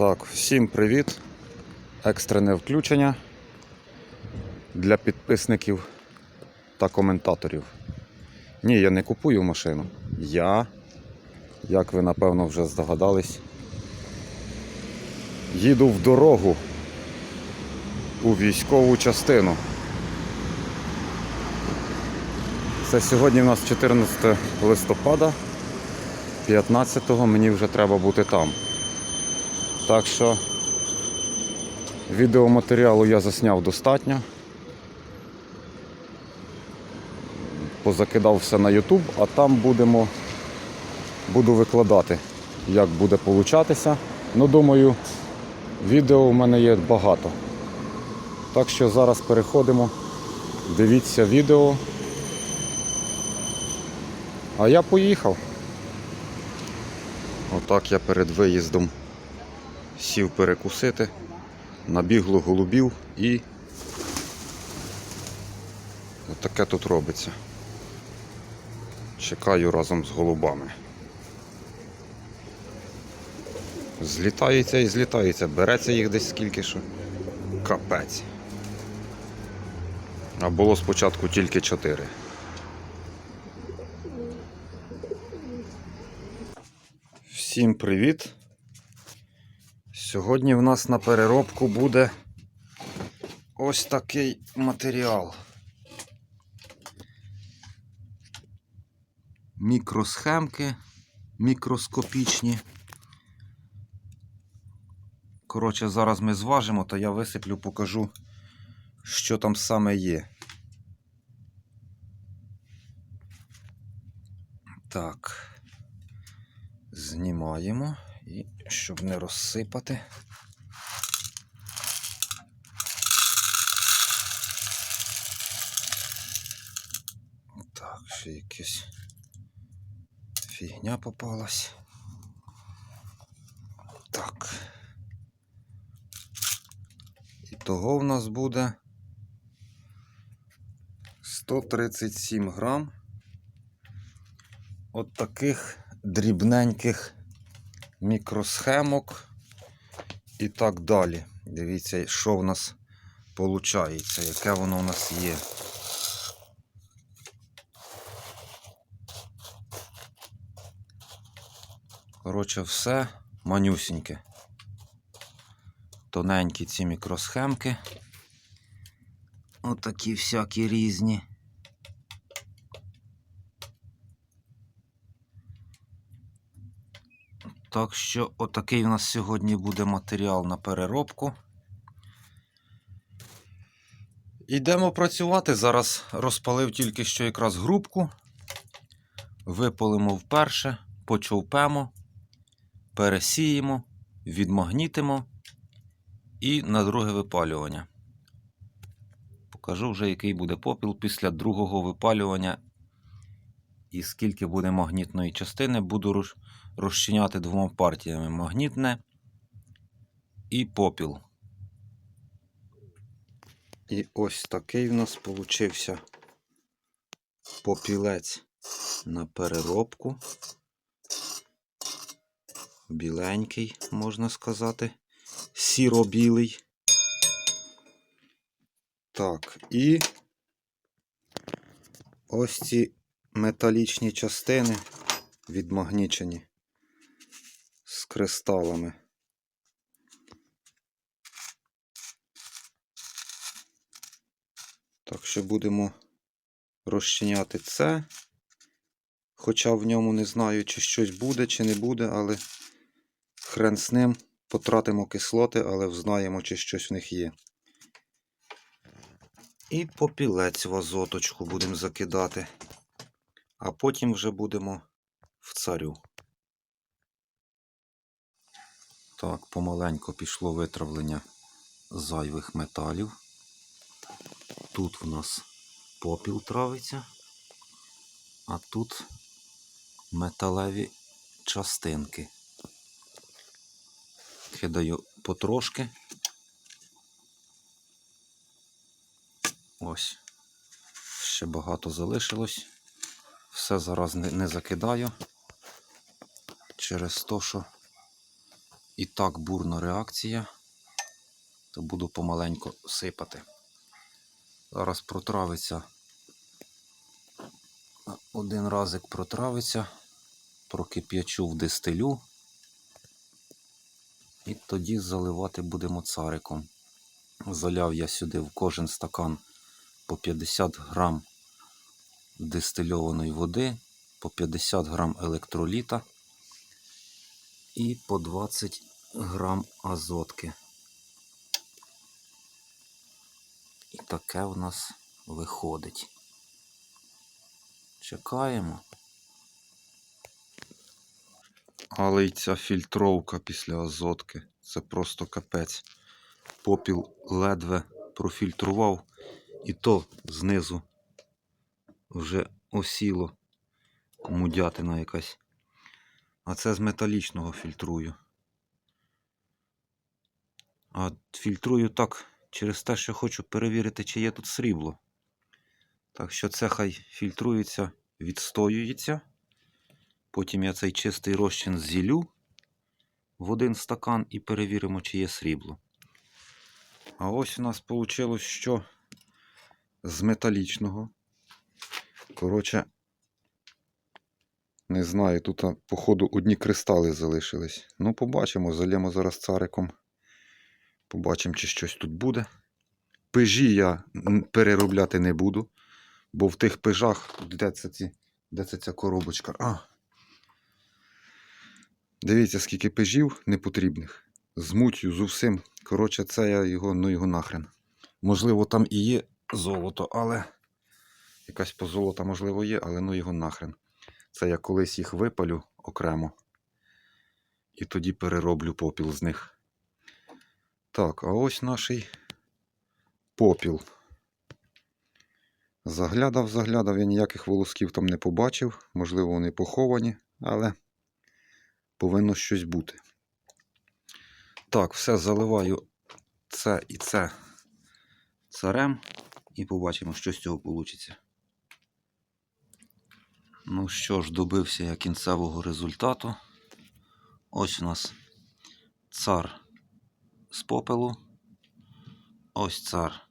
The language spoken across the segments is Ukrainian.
Так, всім привіт. Екстрене включення для підписників та коментаторів. Ні, я не купую машину. Я, як ви напевно вже здогадались, їду в дорогу у військову частину. Це сьогодні у нас 14 листопада, 15-го мені вже треба бути там. Так що відеоматеріалу я засняв достатньо. Позакидав все на YouTube, а там будемо, буду викладати, як буде получатися. Ну, думаю, відео у мене є багато. Так що зараз переходимо. Дивіться відео. А я поїхав. Отак я перед виїздом сів перекусити, набігло голубів і отаке тут робиться. Чекаю разом з голубами. Злітається і злітається, береться їх десь скільки що. Капець. А було спочатку тільки чотири. Всім привіт! Сьогодні в нас на переробку буде ось такий матеріал. Мікросхемки мікроскопічні. Коротше, зараз ми зважимо, то я висиплю, покажу, що там саме є. Так. Знімаємо і щоб не розсипати. Так, ще якась фігня попалась. Так. І того в нас буде 137 грам от таких дрібненьких мікросхемок і так далі. Дивіться, що в нас виходить, яке воно у нас є. Коротше, все манюсіньке. Тоненькі ці мікросхемки. Отакі всякі різні. Так що отакий у нас сьогодні буде матеріал на переробку. Йдемо працювати. Зараз розпалив тільки що якраз грубку. Випалимо вперше, почовпемо, пересіємо, відмагнітимо і на друге випалювання. Покажу вже, який буде попіл після другого випалювання. І скільки буде магнітної частини, буду розчиняти двома партіями магнітне і попіл. І ось такий в нас получився попілець на переробку. Біленький, можна сказати, сіро-білий. Так, і ось ці металічні частини відмагнічені з кристалами. Так що будемо розчиняти це. Хоча в ньому не знаю, чи щось буде, чи не буде, але хрен з ним потратимо кислоти, але взнаємо, чи щось в них є. І попілець в азоточку будемо закидати. А потім вже будемо в царю. Так, помаленько пішло витравлення зайвих металів. Тут в нас попіл травиться, а тут металеві частинки. Кидаю потрошки. Ось. Ще багато залишилось. Все зараз не, не закидаю. Через те, що і так бурна реакція, то буду помаленьку сипати. Зараз протравиться. Один разик протравиться, прокип'ячу в дистилю. І тоді заливати будемо цариком. Заляв я сюди в кожен стакан по 50 грам дистильованої води, по 50 грам електроліта і по 20 грам азотки. І таке в нас виходить. Чекаємо. Але й ця фільтровка після азотки. Це просто капець. Попіл ледве профільтрував, і то знизу вже осіло мудятина якась. А це з металічного фільтрую. А фільтрую так через те, що хочу перевірити, чи є тут срібло. Так що це хай фільтрується, відстоюється. Потім я цей чистий розчин зілю в один стакан і перевіримо, чи є срібло. А ось у нас вийшло, що з металічного. Коротше, не знаю, тут, походу, одні кристали залишились. Ну, побачимо, залємо зараз цариком. Побачимо, чи щось тут буде. Пижі я переробляти не буду, бо в тих пижах, де це, ці, де це ця коробочка? А. Дивіться, скільки пижів непотрібних. З мутью, з усім. Коротше, це я його, ну його нахрен. Можливо, там і є золото, але. Якась позолота, можливо, є, але ну його нахрен. Це я колись їх випалю окремо. І тоді перероблю попіл з них. Так, а ось наш попіл. Заглядав, заглядав, я ніяких волосків там не побачив. Можливо, вони поховані, але повинно щось бути. Так, все заливаю це і це царем. І побачимо, що з цього вийде. Ну що ж, добився я кінцевого результату. Ось у нас цар з попелу. Ось цар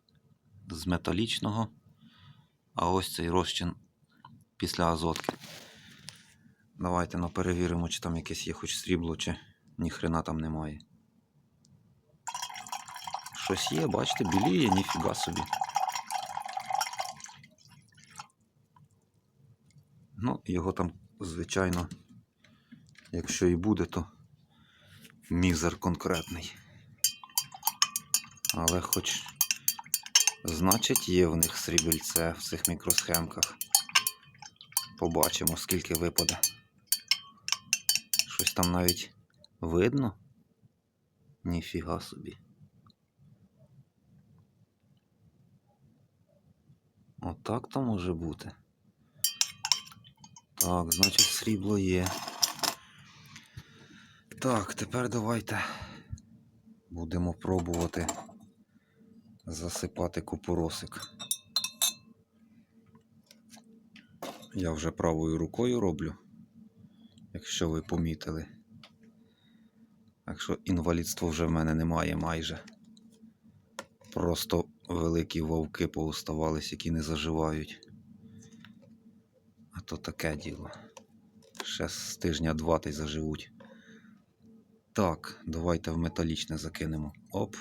з металічного. А ось цей розчин після азотки. Давайте ну, перевіримо, чи там якесь є хоч срібло, чи ніхрена там немає. Щось є, бачите, біліє, ніфіга собі. Ну, його там, звичайно, якщо і буде, то мізер конкретний. Але хоч, значить, є в них срібельце в цих мікросхемках. Побачимо, скільки випаде. Щось там навіть видно? Ніфіга собі. Отак то може бути. Так, значить срібло є. Так, тепер давайте будемо пробувати засипати купоросик. Я вже правою рукою роблю, якщо ви помітили. Так що інвалідства вже в мене немає майже. Просто великі вовки поуставались, які не заживають. А то таке діло. Ще з тижня два та й заживуть. Так, давайте в металічне закинемо. Оп.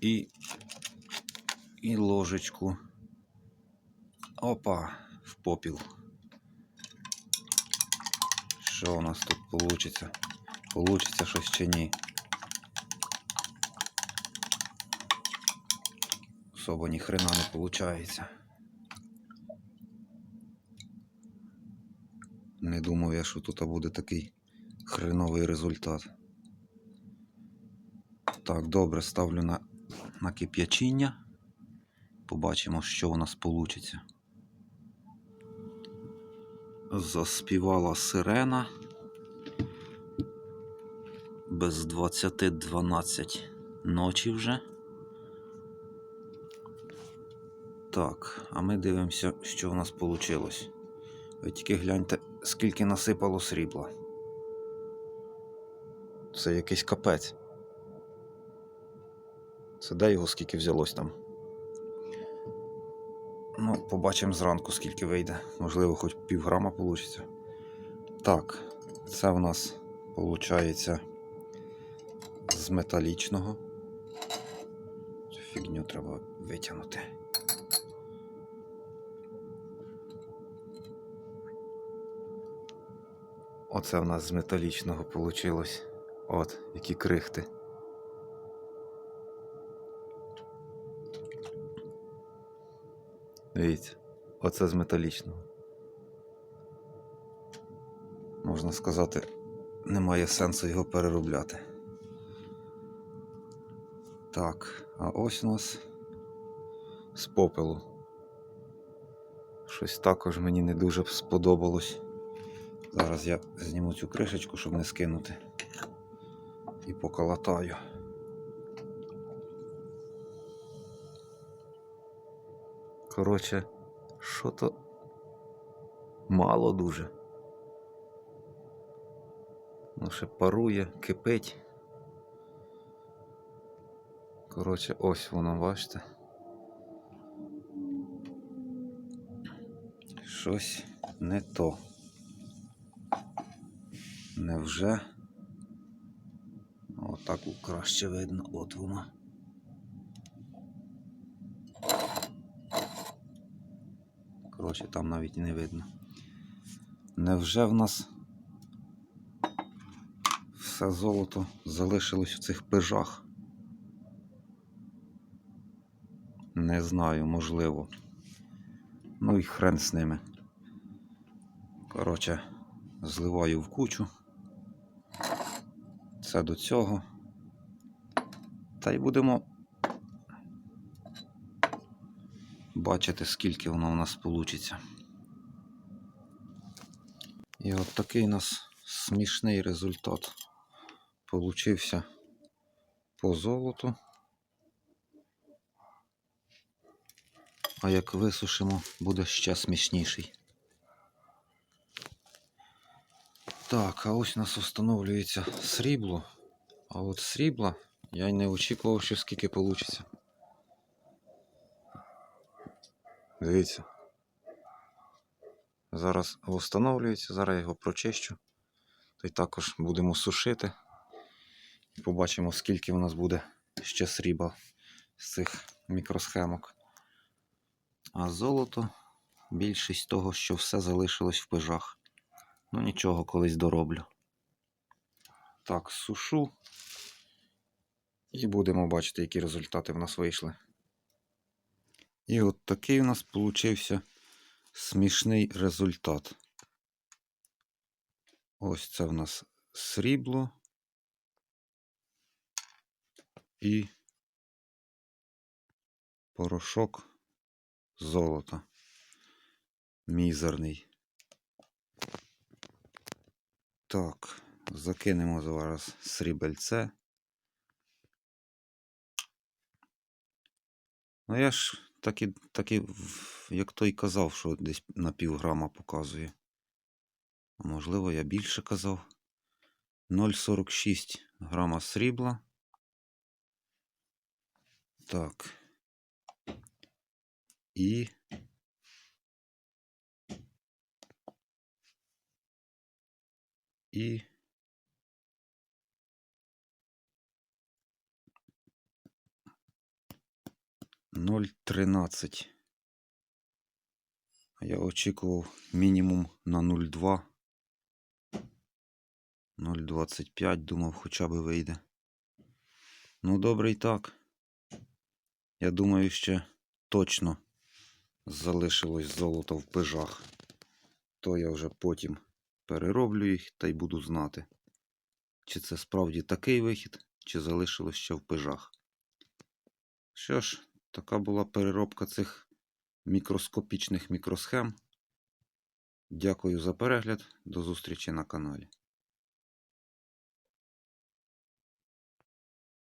І. І ложечку. Опа, в попіл. Що у нас тут вийде? Получиться щось чи ні? Особо ні хрена не виходить. Не думав я, що тут буде такий хреновий результат. Так, добре, ставлю на, на кип'ячіння. Побачимо, що у нас вийде. Заспівала сирена. Без 20-12 ночі вже. Так, а ми дивимося, що у нас вийшло. Ви тільки гляньте, скільки насипало срібла. Це якийсь капець. Це де його скільки взялось там? Ну, побачимо зранку, скільки вийде. Можливо, хоч півграма вийде. Так, це в нас виходить з металічного. Цю фігню треба витягнути. Оце в нас з металічного вийшло. От, які крихти. Дивіться, оце з металічного. Можна сказати, немає сенсу його переробляти. Так, а ось у нас з попелу. Щось також мені не дуже сподобалось. Зараз я зніму цю кришечку, щоб не скинути. І поколотаю. Коротше, що то мало дуже. Ну, ще парує, кипить. Коротше, ось воно, бачите. Щось не то. Невже? Отак краще видно, от воно. Коротше, там навіть і не видно. Невже в нас все золото залишилось в цих пижах? Не знаю, можливо. Ну і хрен з ними. Коротше, зливаю в кучу. Це до цього. Та й будемо бачити, скільки воно у нас вийде. І от такий у нас смішний результат получився по золоту. А як висушимо, буде ще смішніший. Так, а ось у нас встановлюється срібло. А от срібла я й не очікував, що скільки вийде. Дивіться. Зараз встановлюється, зараз його прочищу. Та й також будемо сушити. І побачимо, скільки у нас буде ще срібла з цих мікросхемок. А золото більшість того, що все залишилось в пижах. Ну нічого, колись дороблю. Так, сушу. І будемо бачити, які результати в нас вийшли. І от такий у нас получився смішний результат. Ось це в нас срібло і порошок золота. Мізерний. Так, закинемо зараз срібельце. Ну я ж так і, так і, як той казав, що десь на півграма показує. Можливо, я більше казав. 0,46 грама срібла. Так. І і Ноль тринадцять. Я очікував мінімум на 0,2. 0,25, думав, хоча б вийде. Ну, добре і так. Я думаю, ще точно залишилось золото в пижах. То я вже потім перероблю їх та й буду знати, чи це справді такий вихід, чи залишилось ще в пижах. Що ж, така була переробка цих мікроскопічних мікросхем. Дякую за перегляд. До зустрічі на каналі.